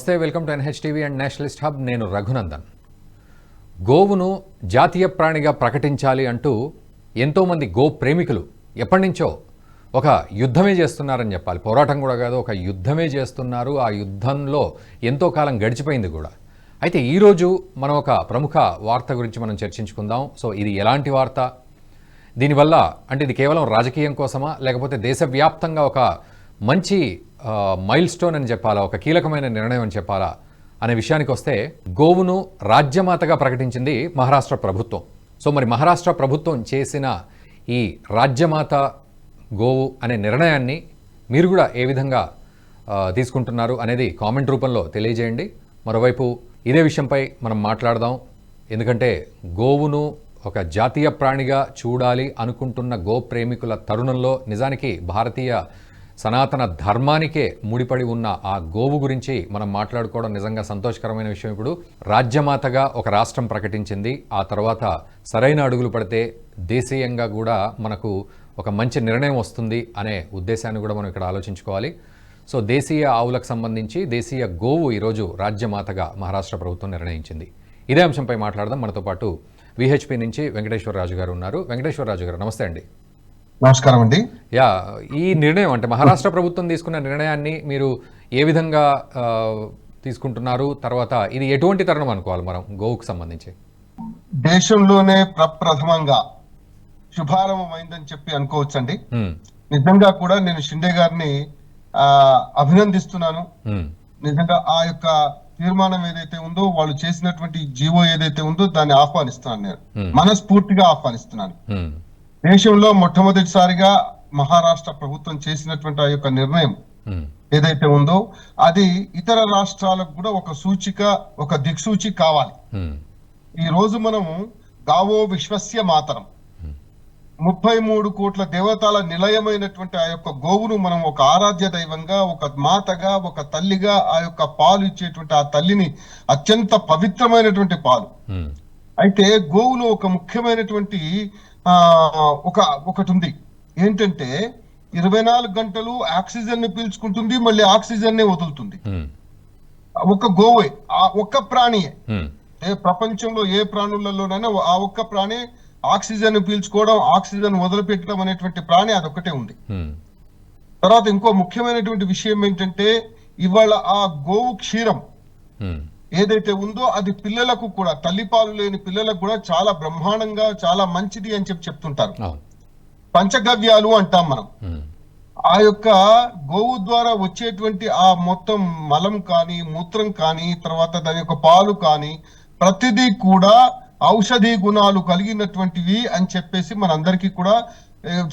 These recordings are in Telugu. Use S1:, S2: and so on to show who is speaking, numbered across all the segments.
S1: నమస్తే welcome to NH TV and nationalist hub. నేను రఘునందన్. గోవును జాతీయ ప్రాణిగా ప్రకటించాలి అంటూ ఎంతోమంది గో ప్రేమికులు ఎప్పటి నుంచో ఒక యుద్ధమే చేస్తున్నారని చెప్పాలి. పోరాటం కూడా కాదు ఒక యుద్ధమే చేస్తున్నారు. ఆ యుద్ధంలో ఎంతో కాలం గడిచిపోయింది కూడా. అయితే ఈరోజు మనం ఒక ప్రముఖ వార్త గురించి మనం చర్చించుకుందాం. సో ఇది ఎలాంటి వార్త? దీనివల్ల అంటే ఇది కేవలం రాజకీయం కోసమా? లేకపోతే దేశవ్యాప్తంగా ఒక మంచి మైల్ స్టోన్ అని చెప్పాలా ఒక కీలకమైన నిర్ణయం అని చెప్పాలా అనే విషయానికి వస్తే గోవును రాజ్యమాతగా ప్రకటించింది మహారాష్ట్ర ప్రభుత్వం. సో మరి మహారాష్ట్ర ప్రభుత్వం చేసిన ఈ రాజ్యమాత గోవు అనే నిర్ణయాన్ని మీరు కూడా ఏ విధంగా తీసుకుంటున్నారు అనేది కామెంట్ రూపంలో తెలియజేయండి. మరోవైపు ఇదే విషయంపై మనం మాట్లాడదాం. ఎందుకంటే గోవును ఒక జాతీయ ప్రాణిగా చూడాలి అనుకుంటున్న గో ప్రేమికుల తరుణంలో నిజానికి భారతీయ సనాతన ధర్మానికే ముడిపడి ఉన్న ఆ గోవు గురించి మనం మాట్లాడుకోవడం నిజంగా సంతోషకరమైన విషయం. ఇప్పుడు రాజ్యమాతగా ఒక రాష్ట్రం ప్రకటించింది. ఆ తర్వాత సరైన అడుగులు పడితే దేశీయంగా కూడా మనకు ఒక మంచి నిర్ణయం వస్తుంది అనే ఉద్దేశాన్ని కూడా మనం ఇక్కడ ఆలోచించుకోవాలి. సో దేశీయ ఆవులకు సంబంధించి దేశీయ గోవు ఈరోజు రాజ్యమాతగా మహారాష్ట్ర ప్రభుత్వం నిర్ణయించింది. ఇదే అంశంపై మాట్లాడదాం. మనతో పాటు విహెచ్పి నుంచి వెంకటేశ్వరరాజు గారు ఉన్నారు. వెంకటేశ్వరరాజు గారు నమస్తే అండి.
S2: నమస్కారం అండి
S1: యా ఈ నిర్ణయం అంటే మహారాష్ట్ర ప్రభుత్వం తీసుకున్న నిర్ణయాన్ని మీరు ఏ విధంగా తీసుకుంటున్నారు? తర్వాత ఇది ఎటువంటి తరుణం అనుకోవాలి మనం గోవుకు సంబంధించి?
S2: దేశంలోనే ప్రప్రథమంగా శుభారంభమైందని చెప్పి అనుకోవచ్చండి. నిజంగా కూడా నేను షిండే గారిని ఆ, అభినందిస్తున్నాను. నిజంగా ఆ యొక్క తీర్మానం ఏదైతే ఉందో వాళ్ళు చేసినటువంటి జీవో ఏదైతే ఉందో దాన్ని ఆహ్వానిస్తున్నాను నేను. మనస్ఫూర్తిగా ఆహ్వానిస్తున్నాను. దేశంలో మొట్టమొదటిసారిగా మహారాష్ట్ర ప్రభుత్వం చేసినటువంటి ఆ యొక్క నిర్ణయం ఏదైతే ఉందో అది ఇతర రాష్ట్రాలకు కూడా ఒక సూచిక ఒక దిక్సూచి కావాలి. ఈ రోజు మనము గావో విశ్వస్య మాతరం. ముప్పై మూడు కోట్ల దేవతల నిలయమైనటువంటి ఆ యొక్క గోవును మనం ఒక ఆరాధ్య దైవంగా ఒక మాతగా ఒక తల్లిగా ఆ యొక్క పాలు ఇచ్చేటువంటి ఆ తల్లిని అత్యంత పవిత్రమైనటువంటి పాలు. అయితే గోవులో ఒక ముఖ్యమైనటువంటి ఒక ఒకటి ఉంది ఏంటంటే ఇరవై నాలుగు గంటలు ఆక్సిజన్ని పీల్చుకుంటుంది మళ్ళీ ఆక్సిజన్ నే వదులుతుంది ఒక గోవే ఆ ఒక్క ప్రాణియే. ఏ ప్రపంచంలో ఏ ప్రాణులలోనైనా ఆ ఒక్క ప్రాణి ఆక్సిజన్ పీల్చుకోవడం ఆక్సిజన్ వదిలిపెట్టడం అనేటువంటి ప్రాణి అదొక్కటే ఉంది. తర్వాత ఇంకో ముఖ్యమైనటువంటి విషయం ఏంటంటే ఇవాళ ఆ గోవు క్షీరం ఏదైతే ఉందో అది పిల్లలకు కూడా తల్లిపాలు లేని పిల్లలకు కూడా చాలా బ్రహ్మాండంగా చాలా మంచిది అని చెప్పి చెప్తుంటారు. పంచగవ్యాలు అంటాం మనం. ఆ యొక్క గోవు ద్వారా వచ్చేటువంటి ఆ మొత్తం మలం కానీ మూత్రం కానీ తర్వాత దాని యొక్క పాలు కానీ ప్రతిదీ కూడా ఔషధి గుణాలు కలిగినటువంటివి అని చెప్పేసి మనందరికీ కూడా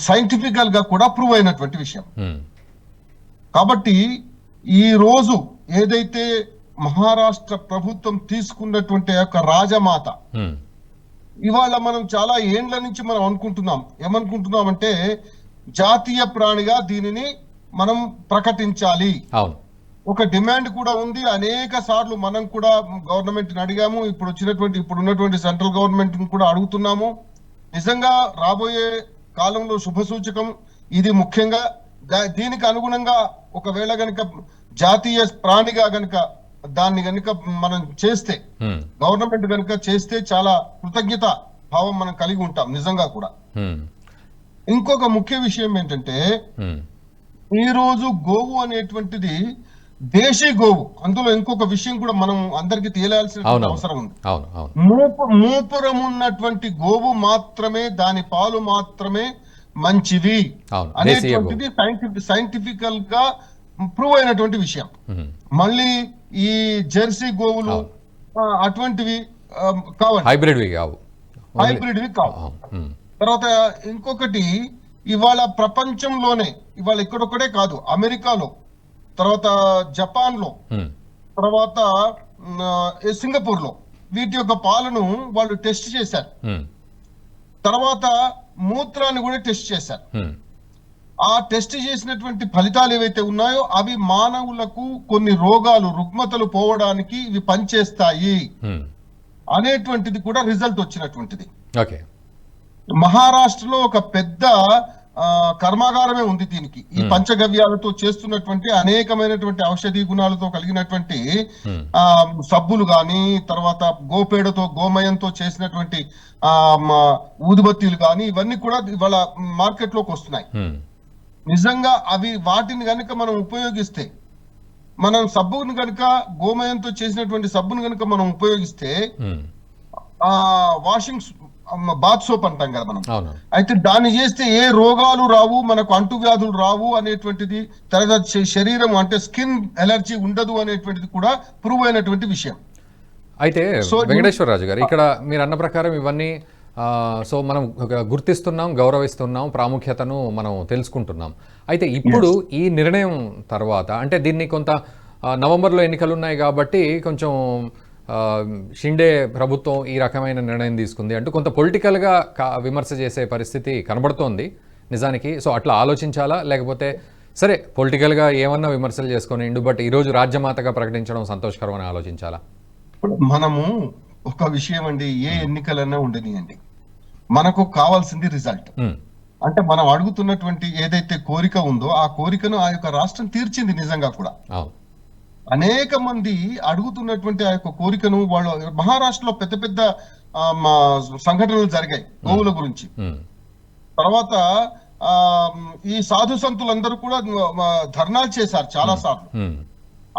S2: సైంటిఫికల్గా కూడా ప్రూవ్ అయినటువంటి విషయం. కాబట్టి ఈ రోజు ఏదైతే మహారాష్ట్ర ప్రభుత్వం తీసుకున్నటువంటి యొక్క రాజమాత. ఇవాళ మనం చాలా ఏండ్ల నుంచి మనం అనుకుంటున్నాం. ఏమనుకుంటున్నాం అంటే జాతీయ ప్రాణిగా దీనిని మనం ప్రకటించాలి. ఒక డిమాండ్ కూడా ఉంది. అనేక సార్లు మనం కూడా గవర్నమెంట్ని అడిగాము. ఇప్పుడు వచ్చినటువంటి ఇప్పుడు ఉన్నటువంటి సెంట్రల్ గవర్నమెంట్ కూడా అడుగుతున్నాము. నిజంగా రాబోయే కాలంలో శుభ సూచకం ఇది ముఖ్యంగా. దీనికి అనుగుణంగా ఒకవేళ గనుక జాతీయ ప్రాణిగా గనుక దాన్ని గనుక మనం చేస్తే గవర్నమెంట్ కనుక చేస్తే చాలా కృతజ్ఞత భావం మనం కలిగి ఉంటాం నిజంగా కూడా. ఇంకొక ముఖ్య విషయం ఏంటంటే ఈ రోజు గోవు అనేటువంటిది దేశీ గోవు. అందులో ఇంకొక విషయం కూడా మనం అందరికి తేలాల్సిన అవసరం ఉంది. మూపురం ఉన్నటువంటి గోవు మాత్రమే దాని పాలు మాత్రమే
S1: గోవు
S2: అనేటువంటిది సైంటిఫిక్ సైంటిఫికల్గా ప్రూవ్ అయినటువంటి విషయం. మళ్ళీ ఈ జెర్సీ గోవులు అటువంటివి కావాలి
S1: హైబ్రిడ్వి కావు.
S2: హైబ్రిడ్ వి కావు. తర్వాత ఇంకొకటి ఇవాళ ప్రపంచంలోనే ఇవాళ ఇక్కడొక్కడే కాదు అమెరికాలో తర్వాత జపాన్లో
S1: హ్మ్,
S2: తర్వాత సింగపూర్లో వీటి యొక్క పాలను వాళ్ళు టెస్ట్ చేశారు. తర్వాత మూత్రాన్ని కూడా టెస్ట్ చేశారు. ఆ టెస్ట్ చేసినటువంటి ఫలితాలు ఏవైతే ఉన్నాయో అవి మానవులకు కొన్ని రోగాలు రుగ్మతలు పోవడానికి ఇవి పనిచేస్తాయి. అనేటువంటిది కూడా రిజల్ట్ వచ్చినటువంటిది. మహారాష్ట్రలో ఒక పెద్ద కర్మాగారమే ఉంది దీనికి. ఈ పంచగవ్యాలతో చేస్తున్నటువంటి అనేకమైనటువంటి ఔషధీ గుణాలతో కలిగినటువంటి. ఆ సబ్బులు గాని తర్వాత గోపేడతో గోమయంతో చేసినటువంటి ఆ ఊదుబత్తీలు గాని ఇవన్నీ కూడా ఇవాళ మార్కెట్లోకి వస్తున్నాయి నిజంగా అవి వాటిని గనుక మనం ఉపయోగిస్తే మనం సబ్బుని గనుక గోమయంతో చేసినటువంటి సబ్బుని గనుక మనం ఉపయోగిస్తే ఆ వాషింగ్ బాత్ సోప్ అంటాం కదా మనం. అయితే దాన్ని చేస్తే ఏ రోగాలు రావు మనకు అంటువ్యాధులు రావు అనేటువంటిది తర్వాత శరీరం అంటే స్కిన్ ఎలర్జీ ఉండదు అనేటువంటిది కూడా ప్రూవ్ అయినటువంటి విషయం.
S1: అయితే
S2: So,
S1: వెంకటేశ్వరరాజు గారు ఇక్కడ మీరు అన్న ప్రకారం ఇవన్నీ సో మనం ఒక గుర్తిస్తున్నాం గౌరవిస్తున్నాం ప్రాముఖ్యతను మనం తెలుసుకుంటున్నాం. అయితే ఇప్పుడు ఈ నిర్ణయం తర్వాత అంటే దీన్ని కొంత నవంబర్లో ఎన్నికలు ఉన్నాయి కాబట్టి కొంచెం షిండే ప్రభుత్వం ఈ రకమైన నిర్ణయం తీసుకుంది అంటూ కొంత పొలిటికల్గా కా విమర్శ చేసే పరిస్థితి కనబడుతోంది నిజానికి. సో అట్లా ఆలోచించాలా? లేకపోతే సరే పొలిటికల్గా ఏమన్నా విమర్శలు చేసుకొని బట్ ఈరోజు రాజ్యమాతగా ప్రకటించడం సంతోషకరం అని ఆలోచించాలా
S2: మనము ఒక విషయం అండి ఏ ఎన్నికలన్నా ఉండనియండి. మనకు కావాల్సింది రిజల్ట్. అంటే మనం అడుగుతున్నటువంటి ఏదైతే కోరిక ఉందో ఆ కోరికను ఆ యొక్క రాష్ట్రం తీర్చింది నిజంగా కూడా. అనేక మంది అడుగుతున్నటువంటి ఆ యొక్క కోరికను వాళ్ళు మహారాష్ట్రలో పెద్ద పెద్ద సంఘటనలు జరిగాయి గోవుల గురించి. తర్వాత ఆ ఈ సాధు సంతులందరూ కూడా ధర్నాలు చేశారు చాలా సార్లు.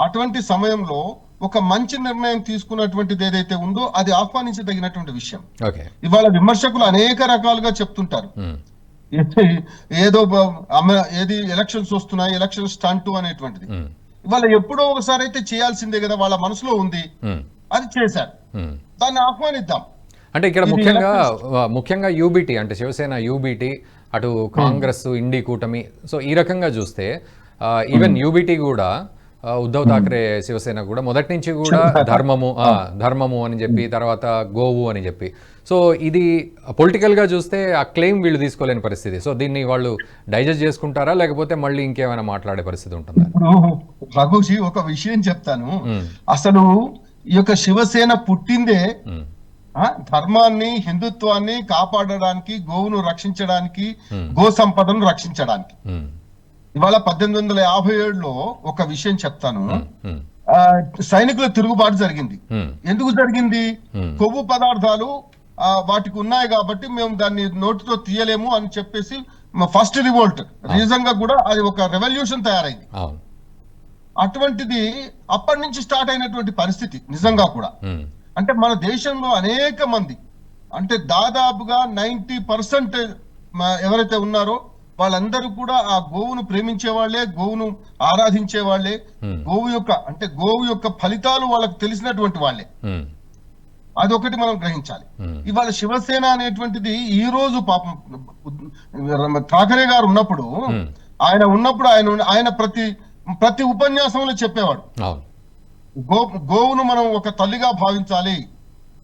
S2: అటువంటి సమయంలో ఒక మంచి నిర్ణయం తీసుకున్నటువంటిది ఏదైతే ఉందో అది ఆహ్వానించదగినటువంటి విషయం. ఇవాళ విమర్శకులు అనేక రకాలుగా చెప్తుంటారు. ఏదో ఏది ఎలక్షన్స్ వస్తున్నాయి ఎలక్షన్ స్టంట్ అనేటువంటిది. ఇవాళ ఎప్పుడో ఒకసారి అయితే చేయాల్సిందే కదా వాళ్ళ మనసులో ఉంది. అది చేశారు. దాన్ని ఆహ్వానిద్దాం.
S1: అంటే ఇక్కడ ముఖ్యంగా ముఖ్యంగా యూబీటీ అంటే శివసేన యూబీటీ అటు కాంగ్రెస్ ఇండి కూటమి. సో ఈ రకంగా చూస్తే ఈవెన్ యూబీటీ కూడా ఉద్ధవ్ ఠాక్రే శివసేన కూడా మొదటి నుంచి కూడా ధర్మము ధర్మము అని చెప్పి తర్వాత గోవు అని చెప్పి. సో ఇది పొలిటికల్గా చూస్తే ఆ క్లెయిమ్ వీళ్ళు తీసుకోలేని పరిస్థితి. సో దీన్ని వాళ్ళు డైజెస్ట్ చేసుకుంటారా లేకపోతే మళ్ళీ ఇంకేమైనా మాట్లాడే పరిస్థితి ఉంటుందా?
S2: రఘుజీ ఒక విషయం చెప్తాను. అసలు ఈ యొక్క శివసేన పుట్టిందే ధర్మాన్ని హిందుత్వాన్ని కాపాడడానికి గోవును రక్షించడానికి. గో సంపదను రక్షించడానికి. ఇవాళ పద్దెనిమిది వందల యాభై ఏడులో ఒక విషయం చెప్తాను. సైనికుల తిరుగుబాటు జరిగింది. ఎందుకు జరిగింది. కొవ్వు పదార్థాలు వాటికి ఉన్నాయి కాబట్టి మేము దాన్ని నోటితో తీయలేము అని చెప్పేసి ఫస్ట్ రివోల్ట్. నిజంగా కూడా అది ఒక రెవల్యూషన్ తయారైంది. అటువంటిది అప్పటి నుంచి స్టార్ట్ అయినటువంటి పరిస్థితి నిజంగా కూడా. అంటే మన దేశంలో అనేక మంది అంటే దాదాపుగా నైన్టీ పర్సెంట్ ఎవరైతే ఉన్నారో వాళ్ళందరూ కూడా ఆ గోవును ప్రేమించే వాళ్ళే గోవును ఆరాధించే వాళ్ళే.
S1: Hmm.
S2: గోవు యొక్క అంటే గోవు యొక్క ఫలితాలు వాళ్ళకు తెలిసినటువంటి వాళ్ళే.
S1: ఉమ్,
S2: అదొకటి మనం గ్రహించాలి.
S1: ఉమ్,
S2: ఇవాళ శివసేన అనేటువంటిది ఈ రోజు పాపం ఠాకరే గారు ఉన్నప్పుడు
S1: Hmm.
S2: ఆయన ఉన్నప్పుడు ఆయన ఆయన ప్రతి ప్రతి ఉపన్యాసంలో చెప్పేవాడు. గో గోవును మనం ఒక తల్లిగా భావించాలి.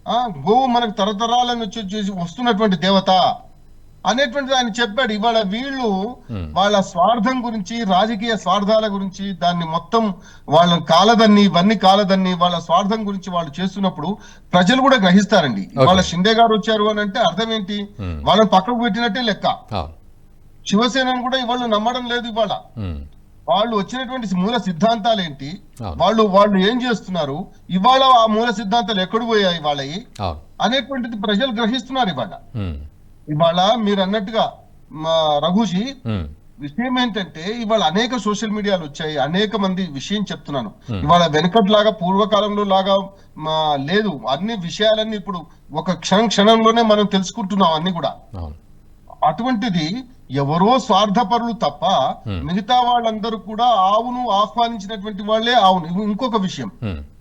S2: ఆ గోవు మనకు తరతరాల నుంచి చేసి వస్తున్నటువంటి దేవత. అనేటువంటిది ఆయన చెప్పాడు. ఇవాళ వీళ్ళు. వాళ్ళ స్వార్థం గురించి రాజకీయ స్వార్థాల గురించి దాన్ని మొత్తం వాళ్ళ కాలదన్ని ఇవన్నీ కాలదన్ని వాళ్ళ స్వార్థం గురించి వాళ్ళు చేస్తున్నప్పుడు ప్రజలు కూడా గ్రహిస్తారండి. వాళ్ళ షిండే గారు వచ్చారు అని అంటే అర్థం ఏంటి. వాళ్ళని పక్కకు పెట్టినట్టే లెక్క. శివసేనను కూడా ఇవాళ నమ్మడం లేదు ఇవాళ. వాళ్ళు వచ్చినటువంటి మూల సిద్ధాంతాలు ఏంటి. వాళ్ళు వాళ్ళు ఏం చేస్తున్నారు? ఇవాళ ఆ మూల సిద్ధాంతాలు ఎక్కడు పోయాయి వాళ్ళవి అనేటువంటిది ప్రజలు గ్రహిస్తున్నారు ఇవాళ. ఇవాళ మీరు అన్నట్టుగా మా రఘుజీ విషయం ఏంటంటే ఇవాళ అనేక సోషల్ మీడియాలు వచ్చాయి అనేక మంది విషయం చెప్తున్నాను. ఇవాళ వెనకటి లాగా పూర్వకాలంలో లాగా మా లేదు అన్ని విషయాలన్నీ ఇప్పుడు ఒక క్షణం క్షణంలోనే మనం తెలుసుకుంటున్నాం అన్ని కూడా. అటువంటిది ఎవరో స్వార్థపరులు తప్ప. మిగతా వాళ్ళందరూ కూడా ఆవును ఆహ్వానించినటువంటి వాళ్ళే ఆవును. ఇంకొక విషయం.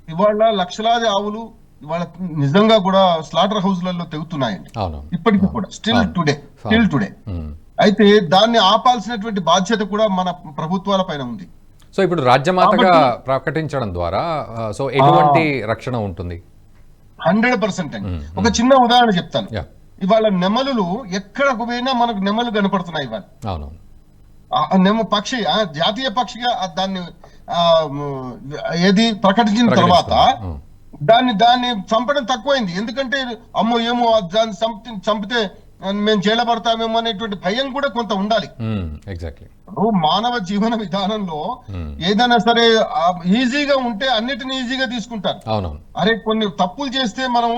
S2: ఇవాళ లక్షలాది ఆవులు ఇవాళ నిజంగా కూడా స్లాటర్ హౌస్లలో తెగుతున్నాయండి.
S1: అవును
S2: ఇప్పటికీ కూడా స్టిల్. Today still today. అయితే దాన్ని ఆపాల్సినటువంటి బాధ్యత కూడా మన ప్రభుత్వాల పైన ఉంది.
S1: సో ఇప్పుడు రాజ్యమాతగా ప్రకటించడం ద్వారా సో ఎటువంటి రక్షణ ఉంటుంది?
S2: హండ్రెడ్ పర్సెంట్ అండి. ఒక చిన్న ఉదాహరణ చెప్తాను. ఇవాళ నెమలులు ఎక్కడకు పోయినా మనకు నెమలు కనపడుతున్నాయి ఇవాళ. నెమ పక్షి జాతీయ పక్షిగా దాన్ని ఏది ప్రకటించిన తర్వాత దాన్ని దాన్ని చంపడం తక్కువైంది. ఎందుకంటే అమ్మో ఏమో దాన్ని చంపి చంపితే మేము చేయబడతామేమో అనేటువంటి భయం కూడా కొంత ఉండాలి.
S1: ఎగ్జాక్ట్లీ
S2: మానవ జీవన విధానంలో ఏదైనా సరే ఈజీగా ఉంటే అన్నిటిని ఈజీగా తీసుకుంటారు. అరే కొన్ని తప్పులు చేస్తే మనం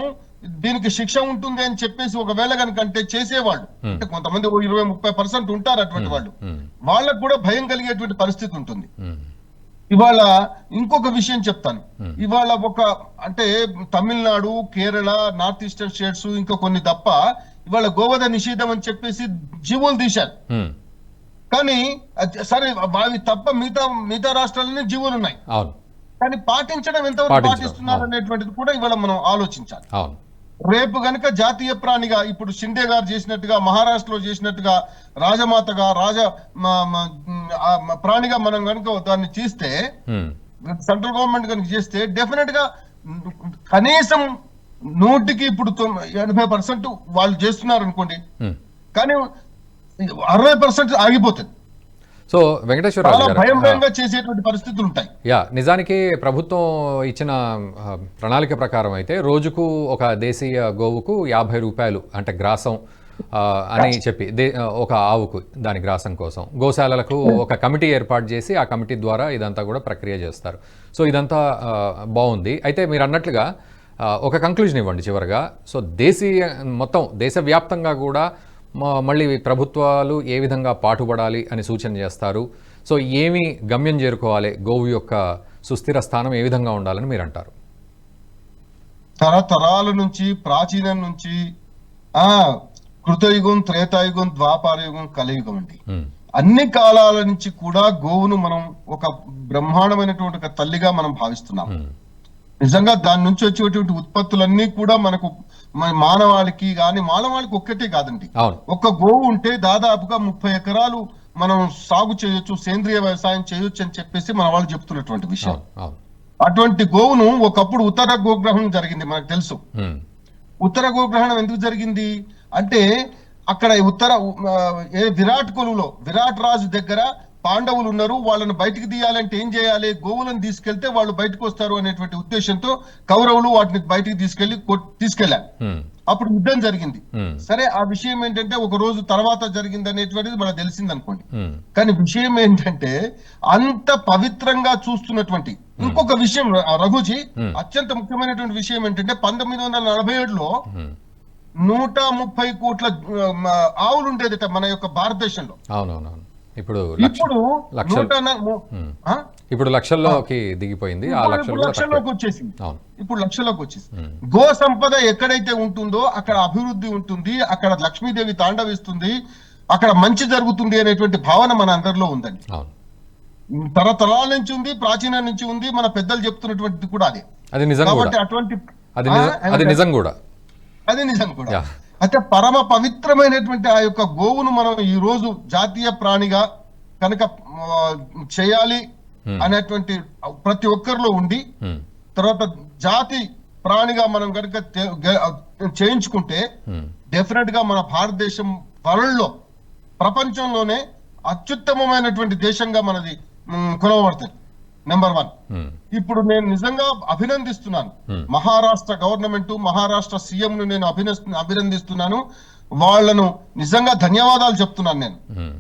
S2: దీనికి శిక్ష ఉంటుంది అని చెప్పేసి ఒకవేళ కనుక అంటే చేసేవాళ్ళు. అంటే కొంతమంది ఇరవై ముప్పై పర్సెంట్ ఉంటారు అటువంటి వాళ్ళు. వాళ్ళకు కూడా భయం కలిగేటువంటి పరిస్థితి ఉంటుంది. ఇవాళ ఇంకొక విషయం చెప్తాను. ఇవాళ ఒక అంటే Tamil Nadu Kerala north eastern states ఇంకా కొన్ని తప్ప ఇవాళ గోవధ నిషేధం అని చెప్పేసి జీవోలు తీశారు.
S1: మ్మ్.
S2: కానీ సరే అవి తప్ప మిగతా మిగతా రాష్ట్రాలన్నీ జీవోలు ఉన్నాయి కానీ పాటించడం ఎంతవరకు పాటిస్తున్నారు. అనేటువంటిది కూడా ఇవాళ మనం ఆలోచించాలి.
S1: అవును.
S2: రేపు గనుక జాతీయ ప్రాణిగా ఇప్పుడు షిండే గారు చేసినట్టుగా మహారాష్ట్రలో చేసినట్టుగా రాజమాతగా రాజ ప్రాణిగా మనం కనుక దాన్ని చేస్తే. సెంట్రల్ గవర్నమెంట్ కనుక చేస్తే డెఫినెట్గా కనీసం నూటికి ఇప్పుడు ఎనభై పర్సెంట్ వాళ్ళు చేస్తున్నారు అనుకోండి. కానీ అరవై పర్సెంట్ ఆగిపోతుంది
S1: సో వెంకటేశ్వరరావు
S2: చేసేటువంటి పరిస్థితులు ఉంటాయి.
S1: యా నిజానికి ప్రభుత్వం ఇచ్చిన ప్రణాళిక ప్రకారం అయితే రోజుకు ఒక దేశీయ గోవుకు యాభై రూపాయలు అంటే గ్రాసం అని చెప్పి ఒక ఆవుకు దాని గ్రాసం కోసం. గోశాలలకు ఒక కమిటీ ఏర్పాటు చేసి ఆ కమిటీ ద్వారా ఇదంతా కూడా ప్రక్రియ చేస్తారు. సో ఇదంతా బాగుంది. అయితే మీరు అన్నట్లుగా ఒక కంక్లూజన్ ఇవ్వండి చివరగా. సో దేశీయ మొత్తం దేశవ్యాప్తంగా కూడా మళ్ళీ ప్రభుత్వాలు ఏ విధంగా పాటుపడాలి అని సూచన చేస్తారు? సో ఏమి గమ్యం చేరుకోవాలి? గోవు యొక్క సుస్థిర స్థానం ఏ విధంగా ఉండాలని మీరు అంటారు
S2: తరతరాల నుంచి ప్రాచీనం నుంచి ఆ కృతయుగం త్రేతాయుగం ద్వాపారయుగం కలియుగం అండి. అన్ని కాలాల నుంచి కూడా గోవును మనం ఒక బ్రహ్మాండమైనటువంటి ఒక తల్లిగా మనం భావిస్తున్నాం. నిజంగా దాని నుంచి వచ్చేటువంటి ఉత్పత్తులన్నీ కూడా మనకు మన మానవాళికి కానీ మానవాళికి ఒక్కటే కాదండి. ఒక్క గోవు ఉంటే దాదాపుగా ముప్పై ఎకరాలు మనం సాగు చేయొచ్చు సేంద్రియ వ్యవసాయం చేయొచ్చు అని చెప్పేసి మన వాళ్ళు చెప్తున్నటువంటి విషయం. అటువంటి గోవును ఒకప్పుడు ఉత్తర గోగ్రహణం జరిగింది మనకు తెలుసు. ఉత్తర గోగ్రహణం ఎందుకు జరిగింది? అంటే అక్కడ ఉత్తర ఏ విరాట్ కొలువులో విరాట్ రాజు దగ్గర పాండవులు ఉన్నారు వాళ్ళని బయటికి తీయాలంటే ఏం చేయాలి గోవులను తీసుకెళ్తే వాళ్ళు బయటకు వస్తారు అనేటువంటి ఉద్దేశంతో కౌరవులు వాటిని బయటికి తీసుకెళ్ళి
S1: తీసుకెళ్ళారు.
S2: అప్పుడు యుద్ధం జరిగింది. సరే ఆ విషయం ఏంటంటే ఒక రోజు తర్వాత జరిగింది అనేటువంటిది మనకు తెలిసింది అనుకోండి. కానీ విషయం ఏంటంటే అంత పవిత్రంగా చూస్తున్నటువంటి ఇంకొక విషయం రఘుజీ. అత్యంత ముఖ్యమైనటువంటి విషయం ఏంటంటే పంతొమ్మిది వందల నలభై ఏడులో. నూట ముప్పై కోట్ల ఆవులు ఉండేదట మన యొక్క భారతదేశంలో
S1: అవునవునవును ఇప్పుడు
S2: ఇప్పుడు
S1: లక్షల్లోకి దిగిపోయింది
S2: లక్షల్లోకి. వచ్చేసింది. ఇప్పుడు లక్షలోకి వచ్చేసి
S1: మ్మ్.
S2: గో సంపద ఎక్కడైతే ఉంటుందో అక్కడ అభివృద్ధి ఉంటుంది అక్కడ లక్ష్మీదేవి తాండవిస్తుంది అక్కడ మంచి జరుగుతుంది అనేటువంటి భావన మన అందరిలో ఉందండి. తరతరాల నుంచి ఉంది ప్రాచీనం నుంచి ఉంది మన పెద్దలు చెప్తున్నటువంటిది కూడా అదే.
S1: అది నిజం
S2: అటువంటి
S1: అది నిజం కూడా.
S2: అది నిజం కూడా. అయితే పరమ పవిత్రమైనటువంటి ఆ యొక్క గోవును మనం ఈ రోజు జాతీయ ప్రాణిగా కనుక చేయాలి. అనేటువంటి ప్రతి ఒక్కరిలో ఉండి. తర్వాత జాతి ప్రాణిగా మనం కనుక చేయించుకుంటే. డెఫినెట్గా మన భారతదేశం వరల్డ్లో ప్రపంచంలోనే అత్యుత్తమమైనటువంటి దేశంగా మనది కొలవబడుతుంది నెంబర్ వన్
S1: మ్మ్.
S2: ఇప్పుడు నేను నిజంగా అభినందిస్తున్నాను
S1: Hmm.
S2: Maharashtra government Maharashtra CM ను నేను అభినందిస్తున్నాను వాళ్ళను నిజంగా ధన్యవాదాలు చెప్తున్నాను నేను
S1: మ్మ్.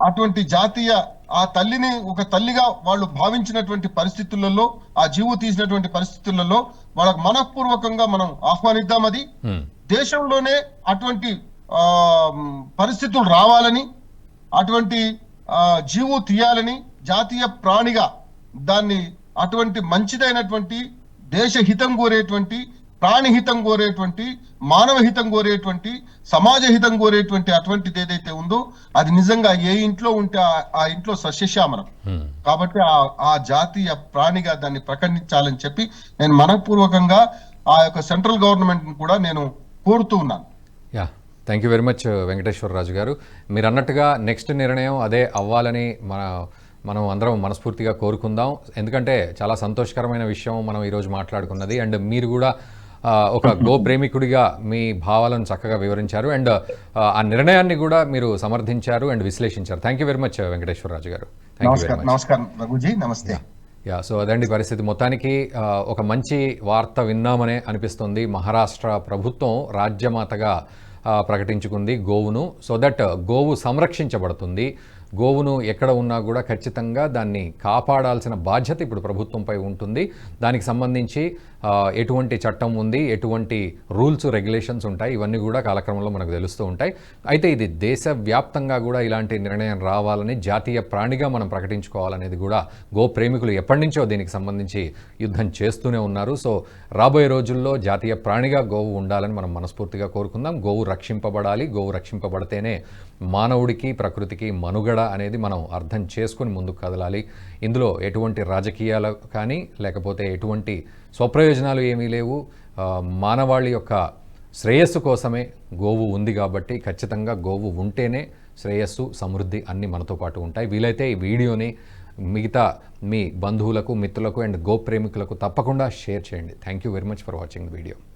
S2: అటువంటి జాతీయ ఆ తల్లిని ఒక తల్లిగా వాళ్ళు భావించినటువంటి పరిస్థితులలో ఆ జీవు తీసినటువంటి పరిస్థితులలో వాళ్ళకు మనఃపూర్వకంగా మనం ఆహ్వానిద్దాం అది. దేశంలోనే అటువంటి ఆ, పరిస్థితులు రావాలని అటువంటి జీవు తీయాలని జాతీయ ప్రాణిగా దాన్ని అటువంటి మంచిదైనటువంటి దేశ హితం కోరేటువంటి ప్రాణి హితం కోరేటువంటి మానవ హితం కోరేటువంటి సమాజ హితం కోరేటువంటి అటువంటిది ఏదైతే ఉందో అది నిజంగా ఏ ఇంట్లో ఉంటే ఆ- ఇంట్లో సస్యశ్యామలం.
S1: మ్మ్.
S2: కాబట్టి ఆ ఆ జాతీయ ప్రాణిగా దాన్ని ప్రకటించాలని చెప్పి నేను మనపూర్వకంగా ఆ యొక్క సెంట్రల్ గవర్నమెంట్ కూడా నేను కోరుతూ ఉన్నాను.
S1: Yeah thank you very much Venkateswararaju గారు. మీరు అన్నట్టుగా నెక్స్ట్ నిర్ణయం అదే అవ్వాలని మన మనం అందరం మనస్ఫూర్తిగా కోరుకుందాం. ఎందుకంటే చాలా సంతోషకరమైన విషయం మనం ఈరోజు మాట్లాడుకున్నది. అండ్ మీరు కూడా ఒక గో ప్రేమికుడిగా మీ భావాలను చక్కగా వివరించారు. అండ్ ఆ నిర్ణయాన్ని కూడా మీరు సమర్థించారు అండ్ విశ్లేషించారు. Thank you very much Venkateswararaju గారు.
S2: నమస్కారం రఘుజీ నమస్తే.
S1: యా సో అదండి పరిస్థితి. మొత్తానికి ఒక మంచి వార్త విన్నామనే అనిపిస్తుంది. మహారాష్ట్ర ప్రభుత్వం రాజ్యమాతగా ప్రకటించుకుంది గోవును. సో దట్ గోవు సంరక్షించబడుతుంది. గోవును ఎక్కడ ఉన్నా కూడా ఖచ్చితంగా దాన్ని కాపాడాల్సిన బాధ్యత ఇప్పుడు ప్రభుత్వంపై ఉంటుంది. దానికి సంబంధించి ఎటువంటి చట్టం ఉంది ఎటువంటి రూల్స్ రెగ్యులేషన్స్ ఉంటాయి ఇవన్నీ కూడా కాలక్రమంలో మనకు తెలుస్తూ ఉంటాయి. అయితే ఇది దేశవ్యాప్తంగా కూడా ఇలాంటి నిర్ణయం రావాలని జాతీయ ప్రాణిగా మనం ప్రకటించుకోవాలనేది కూడా గో ప్రేమికులు ఎప్పటి నుంచో దీనికి సంబంధించి యుద్ధం చేస్తూనే ఉన్నారు. సో రాబోయే రోజుల్లో జాతీయ ప్రాణిగా గోవు ఉండాలని మనం మనస్ఫూర్తిగా కోరుకుందాం. గోవు రక్షింపబడాలి. గోవు రక్షింపబడితేనే మానవుడికి ప్రకృతికి మనుగడ అనేది మనం అర్థం చేసుకుని ముందుకు కదలాలి. ఇందులో ఎటువంటి రాజకీయాలు కానీ లేకపోతే ఎటువంటి స్వప్రయోజనాలు ఏమీ లేవు. మానవాళి యొక్క శ్రేయస్సు కోసమే గోవు ఉంది కాబట్టి ఖచ్చితంగా గోవు ఉంటేనే శ్రేయస్సు సమృద్ధి అన్నీ మనతో పాటు ఉంటాయి. వీలైతే ఈ వీడియోని మిగతా మీ బంధువులకు మిత్రులకు అండ్ గో ప్రేమికులకు తప్పకుండా షేర్ చేయండి. Thank you very much for watching video